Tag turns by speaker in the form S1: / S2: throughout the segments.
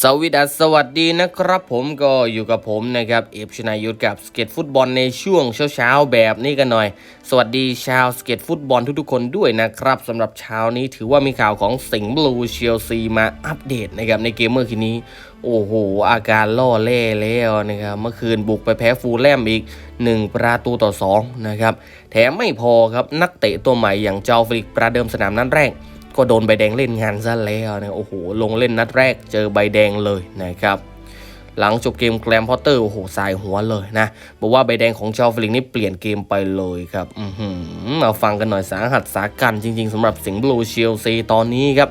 S1: สวิดัสสวัสดีนะครับผมก็อยู่กับผมนะครับเอฟชนายุทธกับสเก็ตฟุตบอลในช่วงเช้าๆแบบนี้กันหน่อย สวัสดีชาวสเก็ตฟุตบอลทุกๆคนด้วยนะครับสำหรับเช้านี้ถือว่ามีข่าวของสิงห์บลูเชลซีมาอัปเดตนะครับในเกมเมื่อคืนนี้ โอ้โห อาการล่อเล่แล้วนะครับเมื่อคืนบุกไปแพ้ฟูลแลมอีก 1 ประตูต่อ2นะครับแถมไม่พอครับนักเตะตัวใหม่อย่างเจ้าฟลิกประเดิมสนามนัดแรก ก็โดนใบแดงเล่นงานซะแล้วนะโอ้โหลงเล่นนัดแรกเจอใบแดงเลยนะครับหลังจบเกมแกรมพอตเตอร์โอ้โหสายหัวเลยนะบอกว่าใบแดงของเจ้าฟลิกนี่เปลี่ยนเกมไปเลยครับอือหือมาฟังกันหน่อยสาหัสสากันจริง ๆสำหรับสิงห์บลูเชลซีตอนนี้ครับ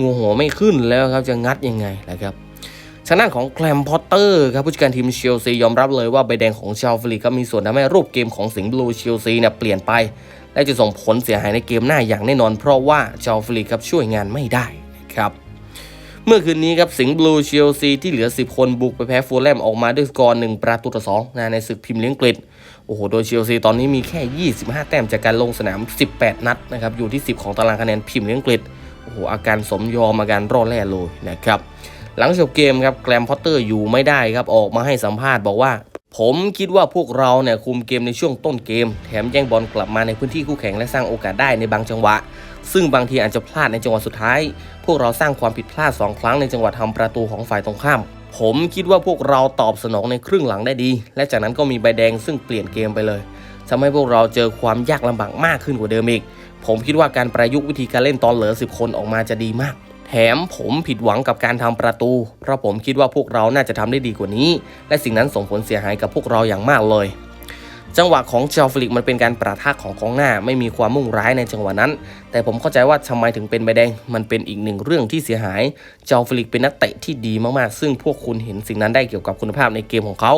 S1: งูหัวไม่ขึ้นแล้วครับจะงัดยังไงล่ะครับทางด้านของแกรมพอตเตอร์ครับผู้จัดการทีมเชลซียอมรับเลยว่าใบแดงของชาวฟลีก็มีส่วนทำให้รูปเกมของสิงห์บลูเชลซีเนี่ยเปลี่ยนไป และจะส่งผลเสียหายในเกมหน้าอย่างแน่นอน เพราะว่าชาวฟลีครับช่วยงานไม่ได้นะครับเมื่อคืนนี้ครับสิงห์บลูเชลซีที่เหลือ 10 คนบุกไปแพ้ฟูลแลมออกมาด้วยสกอร์1ประตูต่อ2นะในศึกพรีเมียร์ลีกอังกฤษโอ้โห โดยเชลซีตอนนี้มีแค่ 25 แต้มจากการลงสนาม 18 นัดนะครับอยู่ที่ 10 ของตารางคะแนนพรีเมียร์ลีกอังกฤษโอ้โหอาการสมยอมอาการร่อแร่เลยนะครับหลังจบเกมครับแกรมพอตเตอร์อยู่ไม่ได้ครับออกมาให้สัมภาษณ์บอกว่า ผมคิดว่าพวกเราเนี่ยคุมเกมในช่วงต้นเกม แถมแย่งบอลกลับมาในพื้นที่คู่แข่งและสร้างโอกาสได้ในบางจังหวะ ซึ่งบางทีอาจจะพลาดในจังหวะสุดท้าย พวกเราสร้างความผิดพลาด 2 ครั้งในจังหวะทำประตูของฝ่ายตรงข้าม ผมคิดว่าพวกเราตอบสนองในครึ่งหลังได้ดี และจากนั้นก็มีใบแดงซึ่งเปลี่ยนเกมไปเลยทำให้พวกเราเจอความยากลำบากมากขึ้นกว่าเดิมอีก ผมคิดว่าการประยุกต์วิธีการเล่นตอนเหลือ 10 คนออกมาจะดีมาก แถมผมผิดหวังกับการทำประตู เพราะผมคิดว่าพวกเราน่าจะทำได้ดีกว่านี้ และสิ่งนั้นส่งผลเสียหายกับพวกเราอย่างมากเลย จังหวะของเจลฟลิกมันเป็นการประทะของกองหน้าไม่มีความมุ่งร้ายในจังหวะนั้น แต่ผมเข้าใจว่าทำไมถึงเป็นใบแดง มันเป็นอีกหนึ่งเรื่องที่เสียหาย เจลฟลิกเป็นนักเตะที่ดีมากๆ ซึ่งพวกคุณเห็นสิ่งนั้นได้เกี่ยวกับคุณภาพในเกมของเขา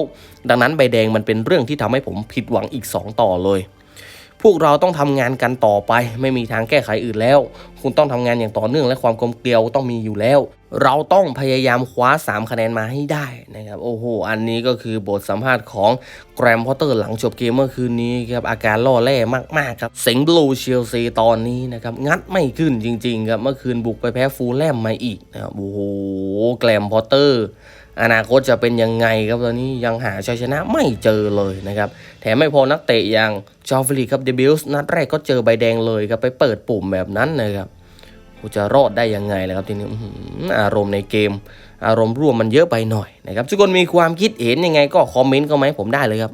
S1: ดังนั้นใบแดงมันเป็นเรื่องที่ทำให้ผมผิดหวังอีก 2 ต่อเลย พวกเราต้องทำงานกันต่อไป ไม่มีทางแก้ไขอื่นแล้ว คุณต้องทำงานอย่างต่อเนื่องและความกลมเกลียวต้องมีอยู่แล้ว เราต้องพยายามคว้า 3 คะแนนมาให้ได้นะครับ โอ้โห อันนี้ก็คือบทสัมภาษณ์ของแกรมพอตเตอร์หลังจบเกมเมื่อคืนนี้ครับอาการล่อแร่มาก ๆ ครับสิงห์บลูเชลซีตอนนี้นะครับ งัดไม่ขึ้นจริง ๆ ครับ เมื่อคืนบุกไปแพ้ฟูลแลมมาอีกนะครับโอ้โห แกรมพอตเตอร์ อนาคตจะเป็นยังไงครับตอนนี้ยังหาชัยชนะไม่เจอเลยนะครับ แถมไม่พอนักเตะอย่างจอฟลีครับเดบิวส์นัดแรกก็เจอใบแดงเลยครับไปเปิดปุ่มแบบนั้นนะครับจะรอดได้ยังไงล่ะครับทีนี้อื้อหืออารมณ์ในเกม อารมณ์ร่วมมันเยอะไปหน่อยนะครับทุกคนมีความคิดเห็นยังไงก็คอมเมนต์เข้ามาให้ผมได้เลยครับ